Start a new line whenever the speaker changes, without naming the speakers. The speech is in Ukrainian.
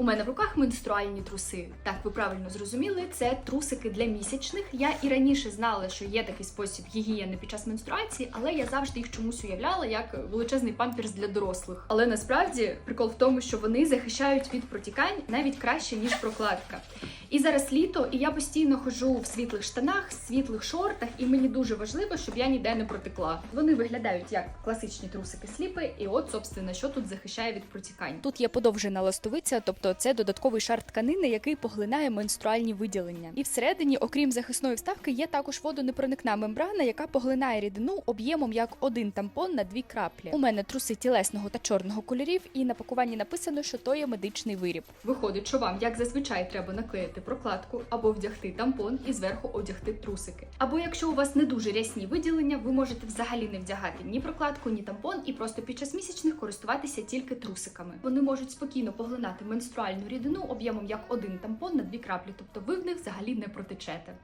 У мене в руках менструальні труси. Так, ви правильно зрозуміли, це трусики для місячних. Я і раніше знала, що є такий спосіб гігієни під час менструації, але я завжди їх чомусь уявляла як величезний памперс для дорослих. Але насправді прикол в тому, що вони захищають від протікань навіть краще ніж прокладка. І зараз літо, і я постійно ходжу в світлих штанах, світлих шортах, і мені дуже важливо, щоб я ніде не протекла. Вони виглядають як класичні трусики сліпи, і от, собственно, що тут захищає від протікань. Тут є подовжена ластовиця, тобто це додатковий шар тканини, який поглинає менструальні виділення. І всередині, окрім захисної вставки, є також водонепроникна мембрана, яка поглинає рідину об'ємом як один тампон на дві краплі. У мене труси тілесного та чорного кольорів, і на пакуванні написано, що то є медичний виріб. Виходить, що вам, як зазвичай, треба наклеїти прокладку або вдягти тампон і зверху одягти трусики. Або якщо у вас не дуже рясні виділення, ви можете взагалі не вдягати ні прокладку, ні тампон, і просто під час місячних користуватися тільки трусиками. Вони можуть спокійно поглинати менструальну рідину об'ємом як один тампон на дві краплі, тобто ви в них взагалі не протечете.